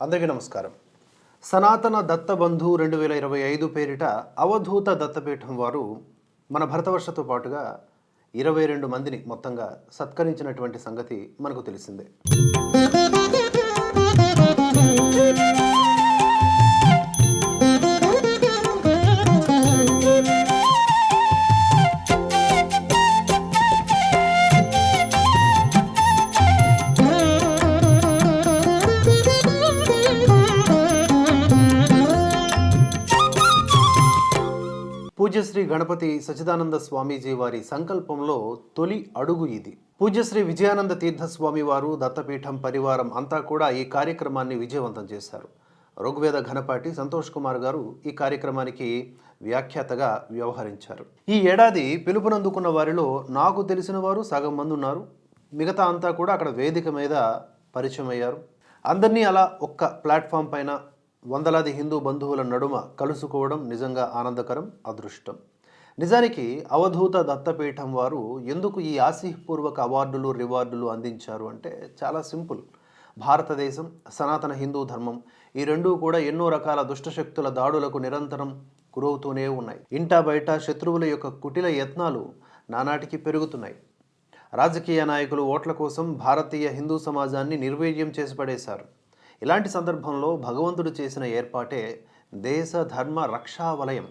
అందరికీ నమస్కారం. సనాతన దత్తబంధు రెండు వేల ఇరవై ఐదు పేరిట అవధూత దత్తపీఠం వారు మన భరతవర్షతో పాటుగా ఇరవై రెండు మందిని మొత్తంగా సత్కరించినటువంటి సంగతి మనకు తెలిసిందే. పూజ్యశ్రీ గణపతి సచిదానంద స్వామీజీ వారి సంకల్పంలో తొలి అడుగు ఇది. పూజ్యశ్రీ విజయానంద తీర్థస్వామి వారు దత్తపీఠం పరివారం అంతా కూడా ఈ కార్యక్రమాన్ని విజయవంతం చేశారు. ఋగ్వేద ఘనపాటి సంతోష్ కుమార్ గారు ఈ కార్యక్రమానికి వ్యాఖ్యాతగా వ్యవహరించారు. ఈ ఏడాది పిలుపునందుకున్న వారిలో నాకు తెలిసిన వారు సగం మంది ఉన్నారు. మిగతా అంతా కూడా అక్కడ వేదిక మీద పరిచయం అయ్యారు. అందరినీ అలా ఒక్క ప్లాట్ఫామ్ పైన వందలాది హిందూ బంధువుల నడుమ కలుసుకోవడం నిజంగా ఆనందకరం అదృష్టం. నిజానికి అవధూత దత్తపీఠం వారు ఎందుకు ఈ ఆశీపూర్వక అవార్డులు రివార్డులు అందించారు అంటే చాలా సింపుల్. భారతదేశం సనాతన హిందూ ధర్మం ఈ రెండూ కూడా ఎన్నో రకాల దుష్టశక్తుల దాడులకు నిరంతరం గురవుతూనే ఉన్నాయి. ఇంటా బయట శత్రువుల యొక్క కుటిల యత్నాలు నానాటికి పెరుగుతున్నాయి. రాజకీయ నాయకులు ఓట్ల కోసం భారతీయ హిందూ సమాజాన్ని నిర్వీర్యం చేసి పడేశారు. ఇలాంటి సందర్భంలో భగవంతుడు చేసిన ఏర్పాటే దేశ ధర్మ రక్షా వలయం.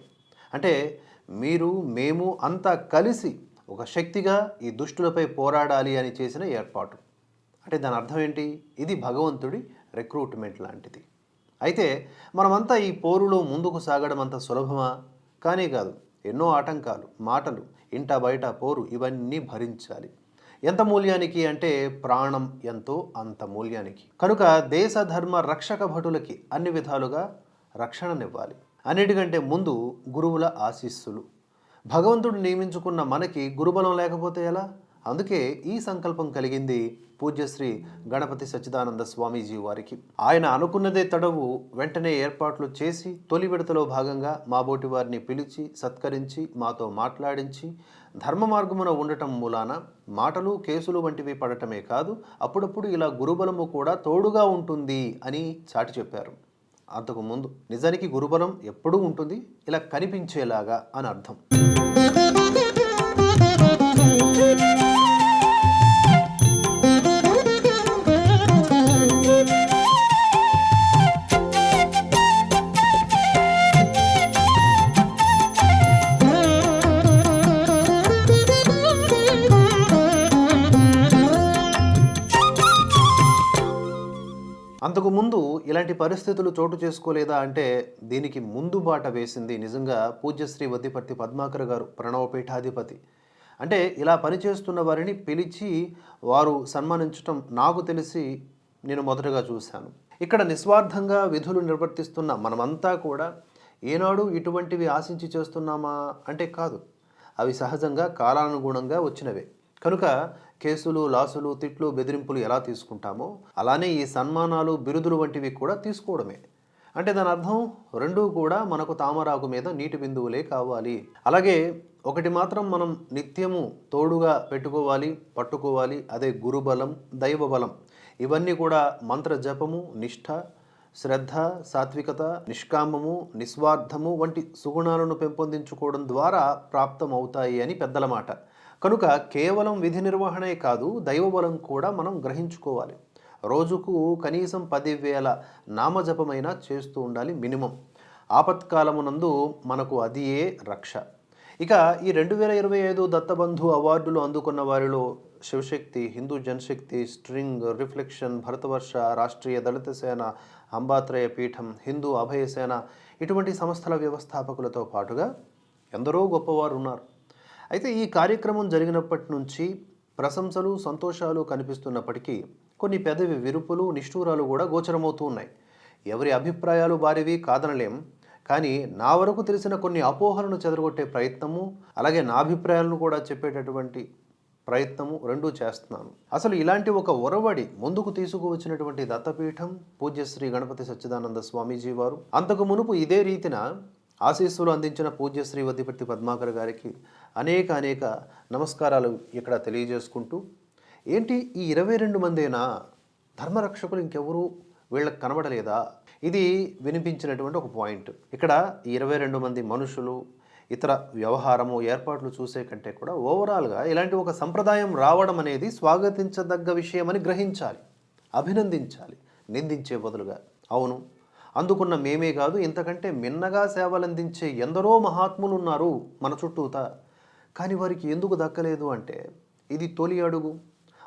అంటే మీరు మేము అంతా కలిసి ఒక శక్తిగా ఈ దుష్టులపై పోరాడాలి అని చేసిన ఏర్పాటు. అంటే దాని అర్థం ఏంటి? ఇది భగవంతుడి రిక్రూట్మెంట్ లాంటిది. అయితే మనమంతా ఈ పోరులో ముందుకు సాగడం అంత సులభమా? కానే కాదు ఎన్నో ఆటంకాలు మాటలు ఇంట బయట పోరు ఇవన్నీ భరించాలి. ఎంత మూల్యానికి అంటే ప్రాణం ఎంతో అంత మూల్యానికి. కనుక దేశ ధర్మ రక్షక భటులకి అన్ని విధాలుగా రక్షణనివ్వాలి. అన్నిటికంటే ముందు గురువుల ఆశీస్సులు. భగవంతుడు నియమించుకున్న మనకి గురుబలం లేకపోతే ఎలా? అందుకే ఈ సంకల్పం కలిగింది పూజ్యశ్రీ గణపతి సచ్చిదానంద స్వామీజీ వారికి. ఆయన అనుకున్నదే తడవు వెంటనే ఏర్పాట్లు చేసి తొలి విడతలో భాగంగా మాబోటి వారిని పిలిచి సత్కరించి మాతో మాట్లాడించి ధర్మ మార్గమున ఉండటం మూలాన మాటలు కేసులు వంటివి పడటమే కాదు అప్పుడప్పుడు ఇలా గురుబలము కూడా తోడుగా ఉంటుంది అని చాటి చెప్పారు. అంతకు ముందు నిజానికి గురుబలం ఎప్పుడూ ఉంటుంది ఇలా కనిపించేలాగా అని అర్థం. ఇలాంటి పరిస్థితులు చోటు చేసుకోలేదా అంటే దీనికి ముందు బాట వేసింది నిజంగా పూజ్యశ్రీ వద్దిపర్తి పద్మాకర్ గారు ప్రణవపీఠాధిపతి అంటే ఇలా పనిచేస్తున్న వారిని పిలిచి వారు సన్మానించటం నాకు తెలిసి నేను మొదటగా చూశాను. ఇక్కడ నిస్వార్థంగా విధులు నిర్వర్తిస్తున్న మనమంతా కూడా ఏనాడు ఇటువంటివి ఆశించి చేస్తున్నామా అంటే కాదు. అవి సహజంగా కాలానుగుణంగా వచ్చినవే. కనుక కేసులు లాసులు తిట్లు బెదిరింపులు ఎలా తీసుకుంటామో అలానే ఈ సన్మానాలు బిరుదులు వంటివి కూడా తీసుకోవడమే. అంటే దాని అర్థం రెండూ కూడా మనకు తామరాకు మీద నీటి బిందువులే కావాలి. అలాగే ఒకటి మాత్రం మనం నిత్యము తోడుగా పెట్టుకోవాలి పట్టుకోవాలి అదే గురుబలం దైవబలం. ఇవన్నీ కూడా మంత్ర జపము నిష్ఠ శ్రద్ధ సాత్వికత నిష్కామము నిస్వార్థము వంటి సుగుణాలను పెంపొందించుకోవడం ద్వారా ప్రాప్తమవుతాయి అని పెద్దల మాట. కనుక కేవలం విధి నిర్వహణే కాదు దైవబలం కూడా మనం గ్రహించుకోవాలి. రోజుకు కనీసం పదివేల నామజపమైనా చేస్తూ ఉండాలి మినిమం. ఆపత్కాలమునందు మనకు అదియే రక్ష. ఇక ఈ రెండు వేల ఇరవై ఐదు దత్తబంధు అవార్డులు అందుకున్న వారిలో శివశక్తి హిందూ జనశక్తి స్ట్రింగ్ రిఫ్లెక్షన్ భరతవర్ష రాష్ట్రీయ దళిత సేన అంబాత్రయ పీఠం హిందూ అభయసేన ఇటువంటి సంస్థల వ్యవస్థాపకులతో పాటుగా ఎందరో గొప్పవారు ఉన్నారు అయితే ఈ కార్యక్రమం జరిగినప్పటి నుంచి ప్రశంసలు సంతోషాలు కనిపిస్తున్నప్పటికీ కొన్ని పెదవి విరుపులు నిష్ఠూరాలు కూడా గోచరమవుతూ ఉన్నాయి. ఎవరి అభిప్రాయాలు వారివి కాదనలేం. కానీ నా వరకు తెలిసిన కొన్ని అపోహలను చెదరగొట్టే ప్రయత్నము అలాగే నా అభిప్రాయాలను కూడా చెప్పేటటువంటి ప్రయత్నము రెండూ చేస్తున్నాను. అసలు ఇలాంటి ఒక ఒరవడి ముందుకు తీసుకువచ్చినటువంటి దత్తపీఠం పూజ్యశ్రీ గణపతి సచ్చిదానంద స్వామీజీ వారు అంతకు మునుపు ఇదే రీతిన ఆశీస్సులు అందించిన పూజ్యశ్రీ వద్దిపర్తి పద్మాకర్ గారికి అనేక అనేక నమస్కారాలు ఇక్కడ తెలియజేసుకుంటూ ఏంటి ఈ ఇరవై రెండు మందేనా? ధర్మరక్షకులు ఇంకెవరూ వీళ్ళకి కనబడలేదా? ఇది వినిపించినటువంటి ఒక పాయింట్. ఇక్కడ ఇరవై రెండు మంది మనుషులు ఇతర వ్యవహారము ఏర్పాట్లు చూసే కంటే కూడా ఓవరాల్గా ఇలాంటి ఒక సంప్రదాయం రావడం అనేది స్వాగతించదగ్గ విషయమని గ్రహించాలి అభినందించాలి నిందించే బదులుగా. అవును అందుకున్న మేమే కాదు ఇంతకంటే మిన్నగా సేవలందించే ఎందరో మహాత్ములు ఉన్నారు మన చుట్టూతా. కానీ వారికి ఎందుకు దక్కలేదు అంటే ఇది తొలి అడుగు.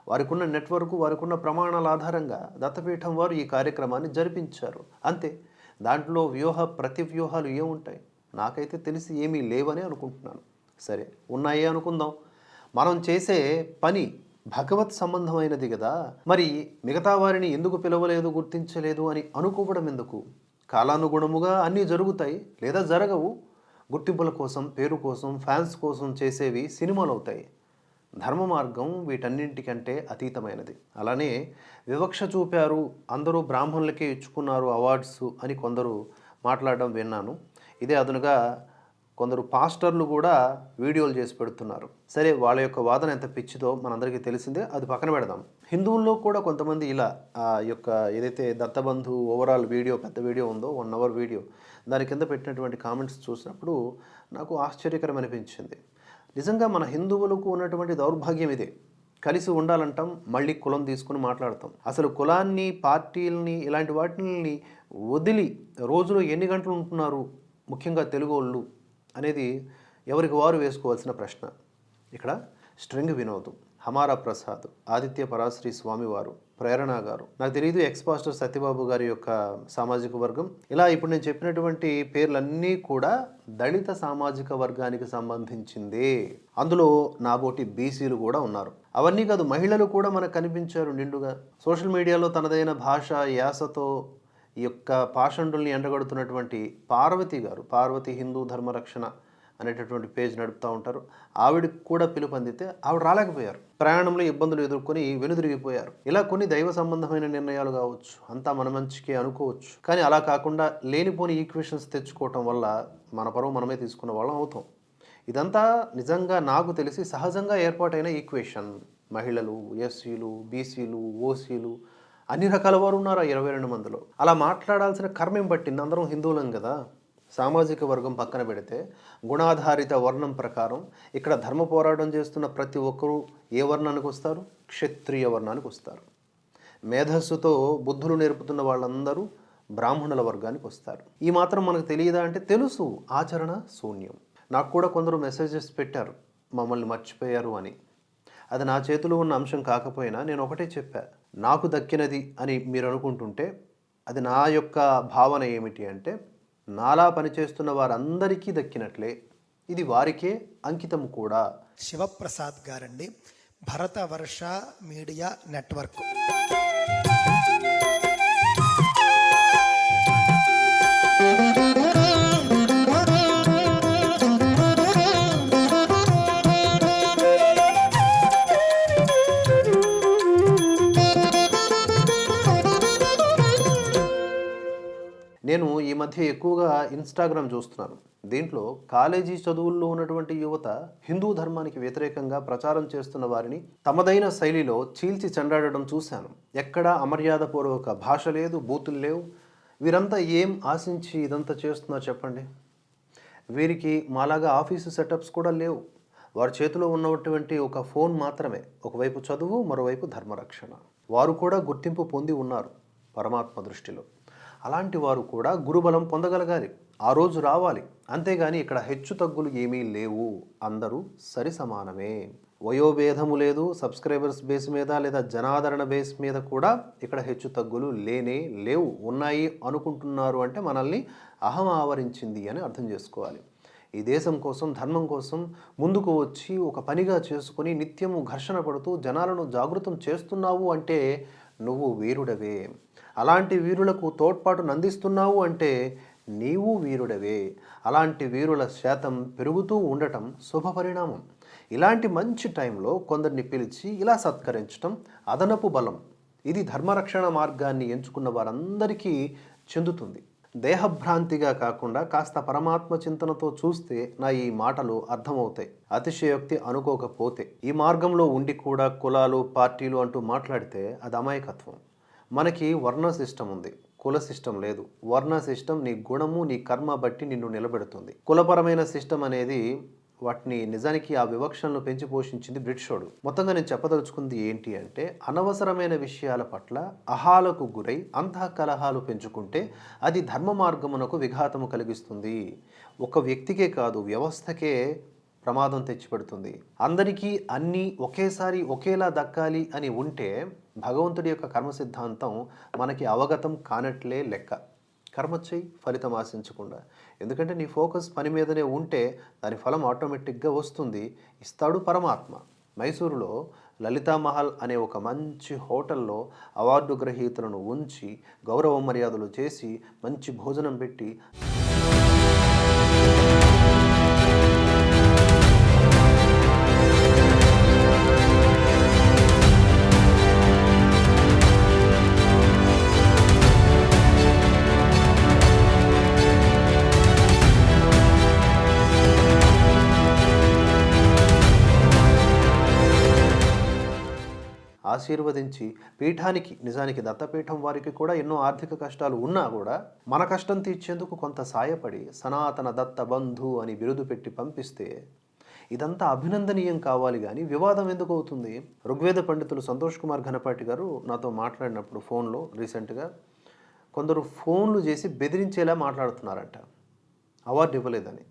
వారికున్న నెట్వర్క్ వారికి ఉన్న ప్రమాణాల ఆధారంగా దత్తపీఠం వారు ఈ కార్యక్రమాన్ని జరిపించారు. అంతే. దాంట్లో వ్యూహ ప్రతి వ్యూహాలు ఏముంటాయి నాకైతే తెలిసి ఏమీ లేవని అనుకుంటున్నాను. సరే ఉన్నాయి అనుకుందాం. మనం చేసే పని భగవత్ సంబంధమైనది కదా మరి మిగతా వారిని ఎందుకు పిలవలేదు గుర్తించలేదు అని అనుకోవడం ఎందుకు? కాలానుగుణముగా అన్నీ జరుగుతాయి లేదా జరగవు. గుర్తింపుల కోసం పేరు కోసం ఫ్యాన్స్ కోసం చేసేవి సినిమాలు అవుతాయి ధర్మ మార్గం వీటన్నింటికంటే అతీతమైనది. అలానే వివక్ష చూపారు అందరూ బ్రాహ్మణులకే ఇచ్చుకున్నారు అవార్డ్స్ అని కొందరు మాట్లాడడం విన్నాను. ఇదే అదునుగా కొందరు పాస్టర్లు కూడా వీడియోలు చేసి పెడుతున్నారు. సరే వాళ్ళ యొక్క వాదన ఎంత పిచ్చిదో మనందరికీ తెలిసిందే. అది పక్కన పెడదాం. హిందువుల్లో కూడా కొంతమంది ఇలా ఆ యొక్క ఏదైతే దత్తబంధు ఓవరాల్ వీడియో పెద్ద వీడియో ఉందో వన్ అవర్ వీడియో దాని కింద పెట్టినటువంటి కామెంట్స్ చూసినప్పుడు నాకు ఆశ్చర్యకరం అనిపించింది. నిజంగా మన హిందువులకు ఉన్నటువంటి దౌర్భాగ్యం ఇదే. కలిసి ఉండాలంటాం మళ్ళీ కులం తీసుకుని మాట్లాడతాం. అసలు కులాన్ని పార్టీలని ఇలాంటి వాటిని వదిలి రోజులో ఎన్ని గంటలు ఉంటున్నారు? ముఖ్యంగా తెలుగు వాళ్ళు అనేది ఎవరికి వారు వేసుకోవాల్సిన ప్రశ్న. ఇక్కడ స్ట్రింగ్ వినోదం. హమారా ప్రసాద్ ఆదిత్య పరాశ్రీ స్వామివారు ప్రేరణ గారు. నాకు తెలియదు ఎక్స్ పాస్టర్ సత్యబాబు గారి యొక్క సామాజిక వర్గం. ఇలా ఇప్పుడు నేను చెప్పినటువంటి పేర్లన్నీ కూడా దళిత సామాజిక వర్గానికి సంబంధించిందే. అందులో నాబోటి బీసీలు కూడా ఉన్నారు. అవన్నీ కాదు మహిళలు కూడా మనకు కనిపించారు నిండుగా. సోషల్ మీడియాలో తనదైన భాష యాసతో ఈ యొక్క పాషండుల్ని ఎండగడుతున్నటువంటి పార్వతి గారు పార్వతి హిందూ ధర్మరక్షణ అనేటటువంటి పేజ్ నడుపుతూ ఉంటారు. ఆవిడకి కూడా పిలుపు అందితే ఆవిడ రాలేకపోయారు. ప్రయాణంలో ఇబ్బందులు ఎదుర్కొని వెనుదిరిగిపోయారు ఇలా కొన్ని దైవ సంబంధమైన నిర్ణయాలు కావచ్చు. అంతా మన మంచికి అనుకోవచ్చు. కానీ అలా కాకుండా లేనిపోని ఈక్వేషన్స్ తెచ్చుకోవటం వల్ల మన పరువు మనమే తీసుకున్న వాళ్ళం అవుతాం. ఇదంతా నిజంగా నాకు తెలిసి సహజంగా ఏర్పాటైన ఈక్వేషన్. మహిళలు ఎస్సీలు బీసీలు ఓసీలు అన్ని రకాల వారు ఉన్నారు ఆ ఇరవై రెండు మందిలో. అలా మాట్లాడాల్సిన కర్మం పట్టింది? అందరం హిందువులం కదా. సామాజిక వర్గం పక్కన పెడితే గుణాధారిత వర్ణం ప్రకారం ఇక్కడ ధర్మ పోరాటం చేస్తున్న ప్రతి ఒక్కరూ ఏ వర్ణానికి వస్తారు? క్షత్రియ వర్ణానికి వస్తారు. మేధస్సుతో బుద్ధులు నేర్పుతున్న వాళ్ళందరూ బ్రాహ్మణుల వర్గానికి వస్తారు. ఈ మాత్రం మనకు తెలియదా అంటే తెలుసు. ఆచరణ శూన్యం. నాకు కూడా కొందరు మెసేజెస్ పెట్టారు. మమ్మల్ని మర్చిపోయారు అని. అది నా చేతిలో ఉన్న అంశం కాకపోయినా నేను ఒకటే చెప్పా. నాకు దక్కినది అని మీరు అనుకుంటుంటే అది నా యొక్క భావన ఏమిటి అంటే నాలా పనిచేస్తున్న వారందరికీ దక్కినట్లే. ఇది వారికే అంకితం కూడా. శివప్రసాద్ గారండి. Bharata Varsha media network. మధ్య ఎక్కువగా ఇన్స్టాగ్రామ్ చూస్తున్నాను దీంట్లో కాలేజీ చదువుల్లో ఉన్నటువంటి యువత హిందూ ధర్మానికి వ్యతిరేకంగా ప్రచారం చేస్తున్న వారిని తమదైన శైలిలో చీల్చి చెండాడడం చూశాను. ఎక్కడా అమర్యాదపూర్వక భాష లేదు బూతులు లేవు. వీరంతా ఏం ఆశించి ఇదంతా చేస్తున్నారు చెప్పండి? వీరికి మాలాగా ఆఫీసు సెటప్స్ కూడా లేవు. వారి చేతిలో ఉన్నటువంటి ఒక ఫోన్ మాత్రమే. ఒకవైపు చదువు మరోవైపు ధర్మరక్షణ. వారు కూడా గుర్తింపు పొంది ఉన్నారు పరమాత్మ దృష్టిలో. అలాంటి వారు కూడా గురుబలం పొందగలగాలి. ఆ రోజు రావాలి. అంతేగాని ఇక్కడ హెచ్చు తగ్గులు ఏమీ లేవు. అందరూ సరి సమానమే. వయోభేదము లేదు. సబ్స్క్రైబర్స్ బేస్ మీద లేదా జనాదరణ బేస్ మీద కూడా ఇక్కడ హెచ్చు తగ్గులు లేనే లేవు. ఉన్నాయి అనుకుంటున్నారు అంటే మనల్ని అహం ఆవరించింది అని అర్థం చేసుకోవాలి. ఈ దేశం కోసం ధర్మం కోసం ముందుకు వచ్చి ఒక పనిగా చేసుకుని నిత్యము ఘర్షణ పడుతూ జనాలను జాగృతం చేస్తున్నావు అంటే నువ్వు వీరుడవే. అలాంటి వీరులకు తోడ్పాటును అందిస్తున్నావు అంటే నీవు వీరుడవే. అలాంటి వీరుల శాతం పెరుగుతూ ఉండటం శుభ పరిణామం ఇలాంటి మంచి టైంలో కొందరిని పిలిచి ఇలా సత్కరించటం అదనపు బలం. ఇది ధర్మరక్షణ మార్గాన్ని ఎంచుకున్న వారందరికీ చెందుతుంది. దేహభ్రాంతిగా కాకుండా కాస్త పరమాత్మ చింతనతో చూస్తే నా ఈ మాటలు అర్థమవుతాయి. అతిశయోక్తి అనుకోకపోతే. ఈ మార్గంలో ఉండి కూడా కులాలు పార్టీలు అంటూ మాట్లాడితే అది అమాయకత్వం. మనకి వర్ణ సిస్టమ్ ఉంది. కుల సిస్టమ్ లేదు. వర్ణ సిస్టమ్ నీ గుణము నీ కర్మ బట్టి నిన్ను నిలబెడుతుంది. కులపరమైన సిస్టమ్ అనేది వాటిని నిజానికి ఆ వివక్షలను పెంచి పోషించింది బ్రిటిషోడు. మొత్తంగా నేను చెప్పదలుచుకుంది ఏంటి అంటే అనవసరమైన విషయాల పట్ల అహాలకు గురై అంతఃకలహాలు పెంచుకుంటే అది ధర్మ మార్గమునకు విఘాతము కలిగిస్తుంది. ఒక వ్యక్తికే కాదు వ్యవస్థకే ప్రమాదం తెచ్చిపెడుతుంది. అందరికీ అన్నీ ఒకేసారి ఒకేలా దక్కాలి అని ఉంటే భగవంతుడి యొక్క కర్మ సిద్ధాంతం మనకి అవగతం కానట్లే లెక్క. కర్మ చేయి ఫలితం ఆశించకుండా. ఎందుకంటే నీ ఫోకస్ పని మీదనే ఉంటే దాని ఫలం ఆటోమేటిక్గా వస్తుంది. ఇస్తాడు పరమాత్మ. మైసూరులో లలితా మహల్ అనే ఒక మంచి హోటల్లో అవార్డు గ్రహీతలను ఉంచి గౌరవ మర్యాదలు చేసి మంచి భోజనం పెట్టి ఆశీర్వదించి పీఠానికి నిజానికి దత్తపీఠం వారికి కూడా ఎన్నో ఆర్థిక కష్టాలు ఉన్నా కూడా మన కష్టం తీర్చేందుకు కొంత సాయపడి సనాతన దత్త బంధు అని బిరుదు పెట్టి పంపిస్తే ఇదంతా అభినందనీయం కావాలి కానీ వివాదం ఎందుకు అవుతుంది? ఋగ్వేద పండితులు సంతోష్ కుమార్ ఘనపాటి గారు నాతో మాట్లాడినప్పుడు ఫోన్లో రీసెంట్గా కొందరు ఫోన్లు చేసి బెదిరించేలా మాట్లాడుతున్నారంట. అవార్డు ఇవ్వలేదని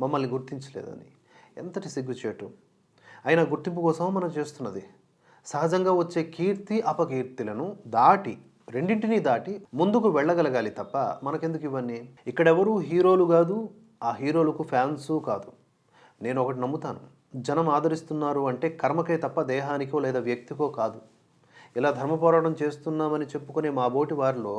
మమ్మల్ని గుర్తించలేదని. ఎంతటి సిగ్గుచేటు. అయినా గుర్తింపు కోసం మనం చేస్తున్నది? సహజంగా వచ్చే కీర్తి అపకీర్తిలను దాటి రెండింటినీ దాటి ముందుకు వెళ్ళగలగాలి తప్ప మనకెందుకు ఇవన్నీ? ఇక్కడెవరూ హీరోలు కాదు ఆ హీరోలకు ఫ్యాన్సు కాదు. నేను ఒకటి నమ్ముతాను. జనం ఆదరిస్తున్నారు అంటే కర్మకే తప్ప దేహానికో లేదా వ్యక్తికో కాదు. ఇలా ధర్మ పోరాటం చేస్తున్నామని చెప్పుకునే మా బోటి వారిలో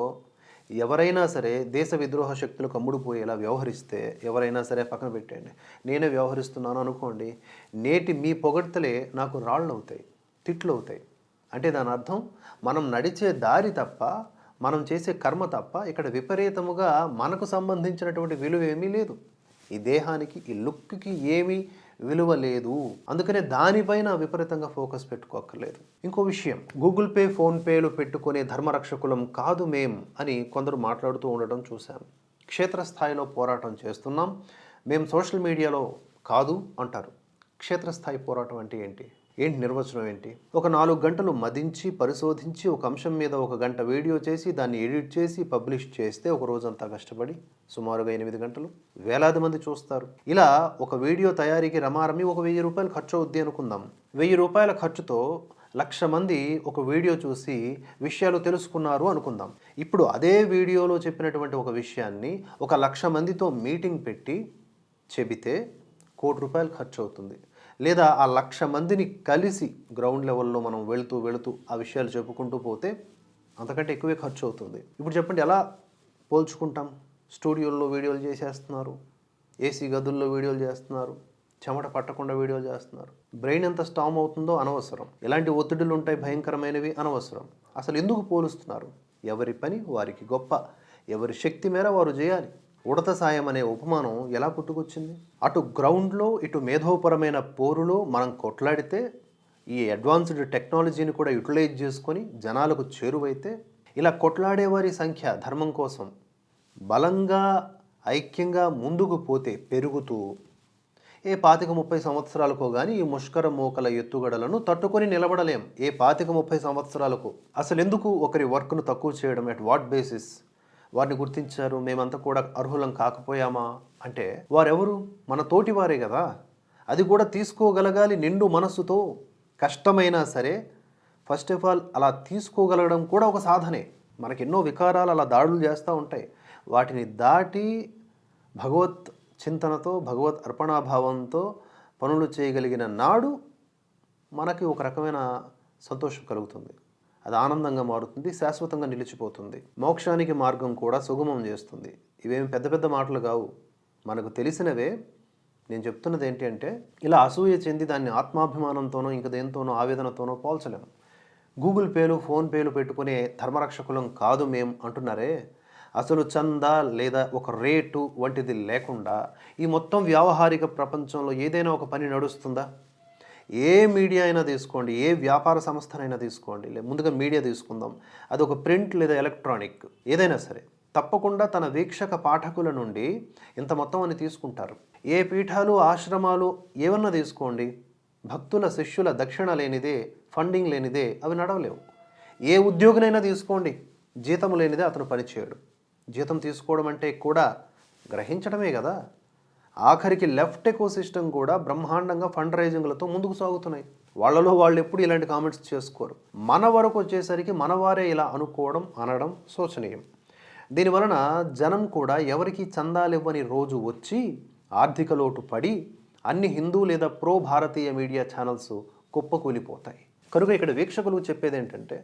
ఎవరైనా సరే దేశ విద్రోహ శక్తులు కమ్ముడుపోయేలా వ్యవహరిస్తే ఎవరైనా సరే పక్కన పెట్టండి నేనే వ్యవహరిస్తున్నాను అనుకోండి నేటి మీ పొగడ్తలే నాకు రాళ్ళు అవుతాయి తిట్లు అవుతాయి. అంటే దాని అర్థం మనం నడిచే దారి తప్ప మనం చేసే కర్మ తప్ప ఇక్కడ విపరీతముగా మనకు సంబంధించినటువంటి విలువ ఏమీ లేదు. ఈ దేహానికి ఈ లుక్కి ఏమీ విలువ లేదు. అందుకనే దానిపైన విపరీతంగా ఫోకస్ పెట్టుకోక్కర్లేదు. ఇంకో విషయం గూగుల్ పే ఫోన్పేలు పెట్టుకునే ధర్మరక్షకులం కాదు మేం అని కొందరు మాట్లాడుతూ ఉండటం చూశాం. క్షేత్రస్థాయిలో పోరాటం చేస్తున్నాం. మేము సోషల్ మీడియాలో కాదు అంటారు. క్షేత్రస్థాయి పోరాటం అంటే ఏంటి? ఏంటి నిర్వచనం ఏంటి? ఒక నాలుగు గంటలు మదించి పరిశోధించి ఒక అంశం మీద ఒక గంట వీడియో చేసి దాన్ని ఎడిట్ చేసి పబ్లిష్ చేస్తే ఒక రోజంతా కష్టపడి సుమారుగా ఎనిమిది గంటలు వేలాది మంది చూస్తారు. ఇలా ఒక వీడియో తయారీకి రమారమి ఒక వెయ్యి రూపాయలు ఖర్చు అవుద్ది అనుకుందాం. వెయ్యి రూపాయల ఖర్చుతో లక్ష మంది ఒక వీడియో చూసి విషయాలు తెలుసుకున్నారు అనుకుందాం. ఇప్పుడు అదే వీడియోలో చెప్పినటువంటి ఒక విషయాన్ని ఒక లక్ష మందితో మీటింగ్ పెట్టి చెబితే కోటి రూపాయలు ఖర్చు అవుతుంది. లేదా ఆ లక్ష మందిని కలిసి గ్రౌండ్ లెవెల్లో మనం వెళుతూ వెళుతూ ఆ విషయాలు చెప్పుకుంటూ పోతే అంతకంటే ఎక్కువే ఖర్చు అవుతుంది. ఇప్పుడు చెప్పండి ఎలా పోల్చుకుంటాం? స్టూడియోల్లో వీడియోలు చేసేస్తున్నారు ఏసీ గదుల్లో వీడియోలు చేస్తున్నారు చెమట పట్టకుండా వీడియోలు చేస్తున్నారు. బ్రెయిన్ ఎంత స్టామ్ అవుతుందో అనవసరం. ఎలాంటి ఒత్తిడులు ఉంటాయి? భయంకరమైనవి అనవసరం. అసలు ఎందుకు పోలుస్తున్నారు? ఎవరి పని వారికి గొప్ప. ఎవరి శక్తి మేర వారు చేయాలి. ఉడత సాయం అనే ఉపమానం ఎలా పుట్టుకొచ్చింది? అటు గ్రౌండ్లో ఇటు మేధోపరమైన పోరులో మనం కొట్లాడితే ఈ అడ్వాన్స్డ్ టెక్నాలజీని కూడా యూటిలైజ్ చేసుకొని జనాలకు చేరువైతే ఇలా కొట్లాడే వారి సంఖ్య ధర్మం కోసం బలంగా ఐక్యంగా ముందుకు పోతే పెరుగుతూ ఏ పాతిక ముప్పై సంవత్సరాలకో కానీ ఈ ముష్కర మోకల ఎత్తుగడలను తట్టుకొని నిలబడలేం. ఏ పాతిక ముప్పై సంవత్సరాలకు అసలు ఎందుకు ఒకరి వర్క్ను తక్కువ చేయడం? At what basis? వారిని గుర్తించారు మేమంతా కూడా అర్హులం కాకపోయామా? అంటే వారెవరు? మన తోటి వారే కదా. అది కూడా తీసుకోగలగాలి నిండు మనస్సుతో. కష్టమైనా సరే ఫస్ట్ ఆఫ్ ఆల్ అలా తీసుకోగలగడం కూడా ఒక సాధనే. మనకి ఎన్నో వికారాలు అలా దాడులు చేస్తూ ఉంటాయి. వాటిని దాటి భగవత్ చింతనతో భగవత్ అర్పణాభావంతో పనులు చేయగలిగిన నాడు మనకి ఒక రకమైన సంతోషం కలుగుతుంది. అది ఆనందంగా మారుతుంది శాశ్వతంగా నిలిచిపోతుంది. మోక్షానికి మార్గం కూడా సుగమం చేస్తుంది. ఇవేమి పెద్ద పెద్ద మాటలు కావు. మనకు తెలిసినవే నేను చెప్తున్నది ఏంటి అంటే ఇలా అసూయ చెంది దాన్ని ఆత్మాభిమానంతోనో ఇంక దేంతోనో ఆవేదనతోనో పోల్చలేము. గూగుల్ పేలు ఫోన్ పేలు పెట్టుకునే ధర్మరక్షకులం కాదు మేం అంటున్నారే. అసలు చందా లేదా ఒక రేటు వంటిది లేకుండా ఈ మొత్తం వ్యావహారిక ప్రపంచంలో ఏదైనా ఒక పని నడుస్తుందా? ఏ మీడియా అయినా తీసుకోండి ఏ వ్యాపార సంస్థనైనా తీసుకోండి లే ముందుగా మీడియా తీసుకుందాం. అది ఒక ప్రింట్ లేదా ఎలక్ట్రానిక్ ఏదైనా సరే. తప్పకుండా తన వీక్షక పాఠకుల నుండి ఇంత మొత్తం అని తీసుకుంటారు. ఏ పీఠాలు ఆశ్రమాలు ఏమన్నా తీసుకోండి. భక్తుల శిష్యుల దక్షిణ లేనిదే ఫండింగ్ లేనిదే అవి నడవలేవు. ఏ ఉద్యోగినైనా తీసుకోండి. జీతం లేనిదే అతను పనిచేయడు. జీతం తీసుకోవడం అంటే కూడా గ్రహించడమే కదా. ఆఖరికి లెఫ్ట్ ఎకోసిస్టమ్ కూడా బ్రహ్మాండంగా ఫండ్ రైజింగ్లతో ముందుకు సాగుతున్నాయి. వాళ్ళలో వాళ్ళు ఎప్పుడు ఇలాంటి కామెంట్స్ చేసుకోరు. మన వరకు వచ్చేసరికి మనవారే ఇలా అనుకోవడం అనడం శోచనీయం. దీనివలన జనం కూడా ఎవరికి చందాలివ్వని రోజు వచ్చి ఆర్థిక లోటు పడి అన్ని హిందూ లేదా ప్రో భారతీయ మీడియా ఛానల్స్ కుప్పకూలిపోతాయి. కనుక ఇక్కడ వీక్షకులు చెప్పేది ఏంటంటే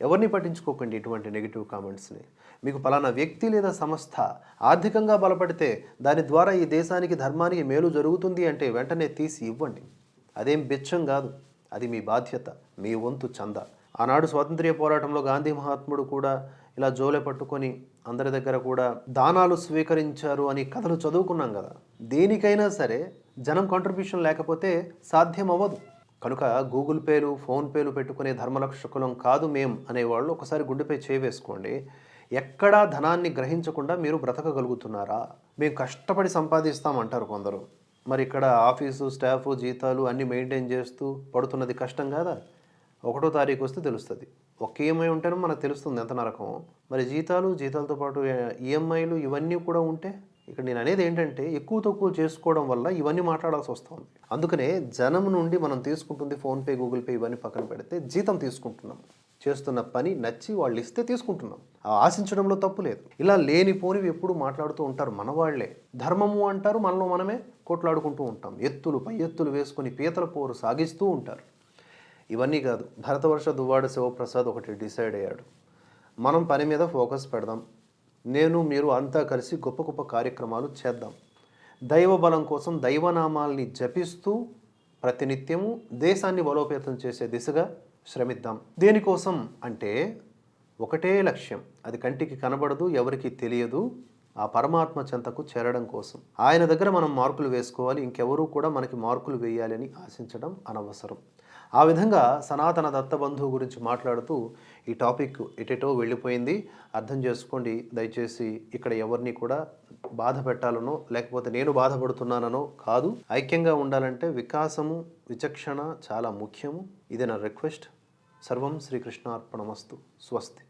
ఎవరిని పట్టించుకోకండి ఇటువంటి నెగిటివ్ కామెంట్స్ని మీకు పలానా వ్యక్తి లేదా సంస్థ ఆర్థికంగా బలపడితే దాని ద్వారా ఈ దేశానికి ధర్మానికి మేలు జరుగుతుంది అంటే వెంటనే తీసి ఇవ్వండి. అదేం బిచ్చం కాదు. అది మీ బాధ్యత మీ వంతు చంద. ఆనాడు స్వాతంత్ర్య పోరాటంలో గాంధీ మహాత్ముడు కూడా ఇలా జోలె పట్టుకొని అందరి దగ్గర కూడా దానాలు స్వీకరించారు అని కథలు చదువుకున్నాం కదా. దేనికైనా సరే జనం కాంట్రిబ్యూషన్ లేకపోతే సాధ్యం అవ్వదు కనుక గూగుల్ పేలు ఫోన్పేలు పెట్టుకునే ధర్మలక్షకులం కాదు మేం అనేవాళ్ళు ఒకసారి గుండెపై చేవేసుకోండి ఎక్కడా ధనాన్ని గ్రహించకుండా మీరు బ్రతకగలుగుతున్నారా? మేము కష్టపడి సంపాదిస్తామంటారు కొందరు. మరి ఇక్కడ ఆఫీసు స్టాఫ్ జీతాలు అన్నీ మెయింటైన్ చేస్తూ పడుతున్నది కష్టం కాదా? ఒకటో తారీఖు వస్తే తెలుస్తుంది. ఒక ఈఎంఐ ఉంటేనే మనకు తెలుస్తుంది ఎంత నరకం. మరి జీతాలు జీతాలతో పాటు ఈఎంఐలు ఇవన్నీ కూడా ఉంటే? ఇక్కడ నేను అనేది ఏంటంటే ఎక్కువ తక్కువ చేసుకోవడం వల్ల ఇవన్నీ మాట్లాడాల్సి వస్తుంది. అందుకనే జనం నుండి మనం తీసుకుంటుంది ఫోన్పే గూగుల్ పే ఇవన్నీ పక్కన పెడితే జీతం తీసుకుంటున్నాం. చేస్తున్న పని నచ్చి వాళ్ళు ఇస్తే తీసుకుంటున్నాం. ఆశించడంలో తప్పు లేదు. ఇలా లేనిపోనివి ఎప్పుడు మాట్లాడుతూ ఉంటారు మనవాళ్ళే ధర్మము అంటారు మనలో మనమే కొట్లాడుకుంటూ ఉంటాం. ఎత్తులు పై ఎత్తులు వేసుకొని పీతల పోరు సాగిస్తూ ఉంటారు. ఇవన్నీ కాదు భరతవర్ష దువ్వాడ శివప్రసాద్ ఒకటి డిసైడ్ అయ్యాడు. మనం పని మీద ఫోకస్ పెడదాం. నేను మీరు అంతా కలిసి గొప్ప గొప్ప కార్యక్రమాలు చేద్దాం. దైవ బలం కోసం దైవనామాల్ని జపిస్తూ ప్రతినిత్యము దేశాన్ని బలోపేతం చేసే దిశగా శ్రమిద్దాం. దేనికోసం అంటే ఒకటే లక్ష్యం. అది కంటికి కనబడదు ఎవరికి తెలియదు. ఆ పరమాత్మ చెంతకు చేరడం కోసం. ఆయన దగ్గర మనం మార్కులు వేసుకోవాలి. ఇంకెవరూ కూడా మనకి మార్కులు వేయాలని ఆశించడం అనవసరం. ఆ విధంగా సనాతన దత్తబంధువు గురించి మాట్లాడుతూ ఈ టాపిక్ ఎటెటో వెళ్ళిపోయింది. అర్థం చేసుకోండి. దయచేసి ఇక్కడ ఎవరిని కూడా బాధ పెట్టాలనో లేకపోతే నేను బాధపడుతున్నాననో కాదు. ఐక్యంగా ఉండాలంటే వికాసము విచక్షణ చాలా ముఖ్యము. ఇది నా రిక్వెస్ట్. సర్వం శ్రీకృష్ణార్పణమస్తు. స్వస్తి.